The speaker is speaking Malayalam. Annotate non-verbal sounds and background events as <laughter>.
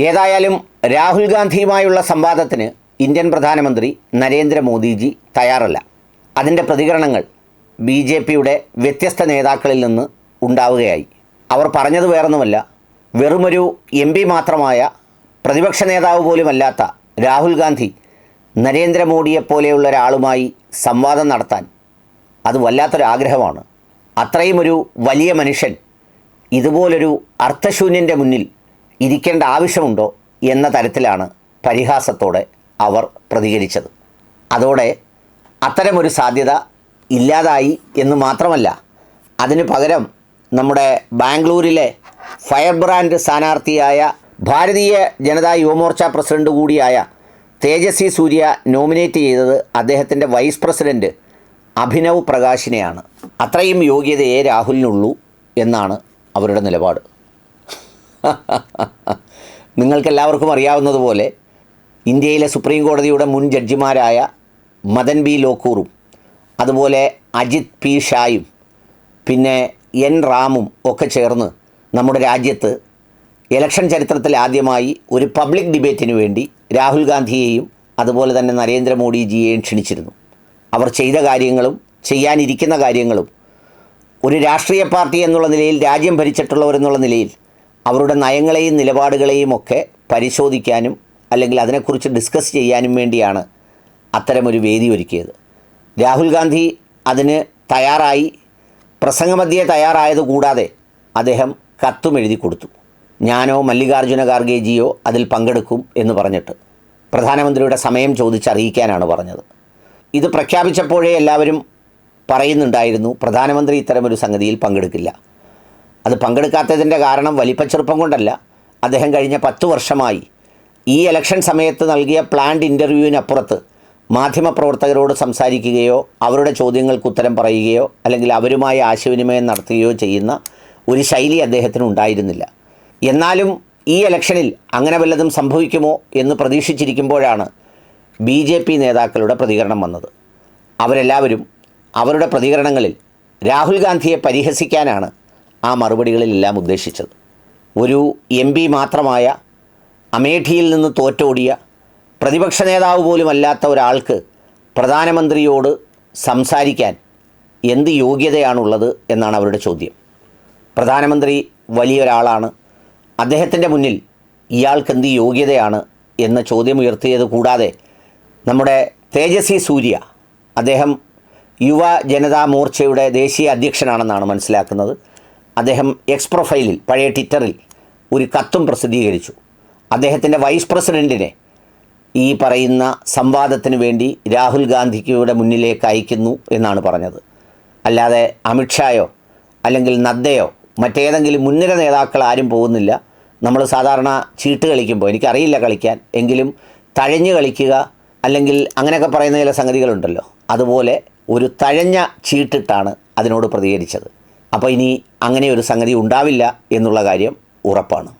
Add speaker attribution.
Speaker 1: ഏതായാലും രാഹുൽ ഗാന്ധിയുമായുള്ള സംവാദത്തിന് ഇന്ത്യൻ പ്രധാനമന്ത്രി നരേന്ദ്രമോദിജി തയ്യാറല്ല. അതിന്റെ പ്രതികരണങ്ങൾ ബി ജെ പിയുടെ വ്യത്യസ്ത നേതാക്കളിൽ നിന്ന് ഉണ്ടാവുകയായി. അവർ പറഞ്ഞത് വേറൊന്നുമല്ല. വെറുമൊരു എം പി മാത്രമായ പ്രതിപക്ഷ നേതാവ് പോലുമല്ലാത്ത രാഹുൽ ഗാന്ധി നരേന്ദ്രമോദിയെപ്പോലെയുള്ള ഒരാളുമായി സംവാദം നടത്താൻ അത് വല്ലാത്തൊരാഗ്രഹമാണ്. അത്രയും ഒരു വലിയ മനുഷ്യൻ ഇതുപോലൊരു അർത്ഥശൂന്യന്റെ മുന്നിൽ ഇരിക്കേണ്ട ആവശ്യമുണ്ടോ എന്ന തരത്തിലാണ് പരിഹാസത്തോടെ അവർ പ്രതികരിച്ചത്. അതോടെ അത്തരമൊരു സാധ്യത ഇല്ലാതായി എന്ന് മാത്രമല്ല അതിന് പകരം നമ്മുടെ ബാംഗ്ലൂരിലെ fire brand സ്ഥാനാർത്ഥിയായ Bharatiya Janata Yuva Morcha president കൂടിയായ തേജസ്വി സൂര്യ നോമിനേറ്റ് ചെയ്തത് അദ്ദേഹത്തിന്റെ വൈസ് പ്രസിഡന്റ് അഭിനവ് പ്രകാശിനെയാണ്. അത്രയും യോഗ്യതയെ രാഹുലിനുള്ളൂ എന്നാണ് അവരുടെ നിലപാട്. <laughs> നിങ്ങൾക്കെല്ലാവർക്കും അറിയാവുന്നതുപോലെ ഇന്ത്യയിലെ സുപ്രീം കോടതിയുടെ മുൻ ജഡ്ജിമാരായ മദൻ ബി ലോക്കൂറും അതുപോലെ അജിത് പി ഷായും പിന്നെ എൻ റാമും ഒക്കെ ചേർന്ന് നമ്മുടെ രാജ്യത്ത് ഇലക്ഷൻ ചരിത്രത്തിൽ ആദ്യമായി ഒരു പബ്ലിക് ഡിബേറ്റിന് വേണ്ടി രാഹുൽ ഗാന്ധിയെയും അതുപോലെ തന്നെ നരേന്ദ്രമോദിജിയെയും ക്ഷണിച്ചിരുന്നു. അവർ ചെയ്ത കാര്യങ്ങളും ചെയ്യാനിരിക്കുന്ന കാര്യങ്ങളും ഒരു രാഷ്ട്രീയ പാർട്ടി എന്നുള്ള നിലയിൽ രാജ്യം ഭരിച്ചിട്ടുള്ളവരെന്നുള്ള നിലയിൽ അവരുടെ നയങ്ങളെയും നിലപാടുകളെയും ഒക്കെ പരിശോധിക്കാനും അല്ലെങ്കിൽ അതിനെക്കുറിച്ച് ഡിസ്കസ് ചെയ്യാനും വേണ്ടിയാണ് അത്തരമൊരു വേദി ഒരുക്കിയത്. രാഹുൽ ഗാന്ധി അതിന് തയ്യാറായി പ്രസംഗമധ്യേ തയ്യാറായത് കൂടാതെ അദ്ദേഹം കത്തും എഴുതി കൊടുത്തു. ഞാനോ മല്ലികാർജുന ഖാർഗേജിയോ അതിൽ പങ്കെടുക്കും എന്ന് പറഞ്ഞിട്ട് പ്രധാനമന്ത്രിയുടെ സമയം ചോദിച്ചറിയിക്കാനാണ് പറഞ്ഞത്. ഇത് പ്രഖ്യാപിച്ചപ്പോഴേ എല്ലാവരും പറയുന്നുണ്ടായിരുന്നു പ്രധാനമന്ത്രി ഇത്തരമൊരു സംഗതിയിൽ പങ്കെടുക്കില്ല. അത് പങ്കെടുക്കാത്തതിന്റെ കാരണം വലിപ്പച്ചെറുപ്പം കൊണ്ടല്ല. അദ്ദേഹം കഴിഞ്ഞ പത്ത് വർഷമായി ഈ ഇലക്ഷൻ സമയത്ത് നൽകിയ പ്ലാൻഡ് ഇന്റർവ്യൂവിനപ്പുറത്ത് മാധ്യമപ്രവർത്തകരോട് സംസാരിക്കുകയോ അവരുടെ ചോദ്യങ്ങൾക്ക് ഉത്തരം പറയുകയോ അല്ലെങ്കിൽ അവരുമായി ആശയവിനിമയം നടത്തുകയോ ചെയ്യുന്ന ഒരു ശൈലി അദ്ദേഹത്തിന് ഉണ്ടായിരുന്നില്ല. എന്നാലും ഈ ഇലക്ഷനിൽ അങ്ങനെ വല്ലതും സംഭവിക്കുമോ എന്ന് പ്രതീക്ഷിച്ചിരിക്കുമ്പോഴാണ് ബി ജെ പി നേതാക്കളുടെ പ്രതികരണം വന്നത്. അവരെല്ലാവരും അവരുടെ പ്രതികരണങ്ങളിൽ രാഹുൽ ഗാന്ധിയെ പരിഹസിക്കാനാണ് ആ മറുപടികളിലെല്ലാം ഉദ്ദേശിച്ചത്. ഒരു എം പി മാത്രമായ അമേഠിയിൽ നിന്ന് തോറ്റോടിയ പ്രതിപക്ഷ നേതാവ് പോലും അല്ലാത്ത ഒരാൾക്ക് പ്രധാനമന്ത്രിയോട് സംസാരിക്കാൻ എന്ത് യോഗ്യതയാണുള്ളത് എന്നാണ് അവരുടെ ചോദ്യം. പ്രധാനമന്ത്രി വലിയൊരാളാണ്. അദ്ദേഹത്തിന്റെ മുന്നിൽ ഇയാൾക്ക് എന്ത് യോഗ്യതയാണ് എന്ന ചോദ്യം ഉയർത്തിയത് കൂടാതെ നമ്മുടെ തേജസ്വി സൂര്യ അദ്ദേഹം യുവ ജനതാ മോർച്ചയുടെ ദേശീയ അധ്യക്ഷനാണെന്നാണ് മനസ്സിലാക്കുന്നത്. അദ്ദേഹം എക്സ് പ്രൊഫൈലിൽ പഴയ ട്വിറ്ററിൽ ഒരു കത്തും പ്രസിദ്ധീകരിച്ചു. അദ്ദേഹത്തിന്റെ വൈസ് പ്രസിഡന്റിനെ ഈ പറയുന്ന സംവാദത്തിന് വേണ്ടി രാഹുൽ ഗാന്ധിയുടെ മുന്നിലേക്ക് അയക്കുന്നു എന്നാണ് പറഞ്ഞത്. അല്ലാതെ അമിത്ഷായോ അല്ലെങ്കിൽ നദ്ദയോ മറ്റേതെങ്കിലും മുൻനിര നേതാക്കൾ ആരും പോകുന്നില്ല. നമ്മൾ സാധാരണ ചീട്ട് കളിക്കുമ്പോൾ എനിക്കറിയില്ല കളിക്കാൻ എങ്കിലും തഴഞ്ഞ് കളിക്കുക അല്ലെങ്കിൽ അങ്ങനെയൊക്കെ പറയുന്ന ചില സംഗതികളുണ്ടല്ലോ. അതുപോലെ ഒരു തഴഞ്ഞ ചീട്ടിട്ടാണ് അതിനോട് പ്രതികരിച്ചത്. അപ്പോൾ ഇനി അങ്ങനെ ഒരു സംഗതി ഉണ്ടാവില്ല എന്നുള്ള കാര്യം ഉറപ്പാണ്.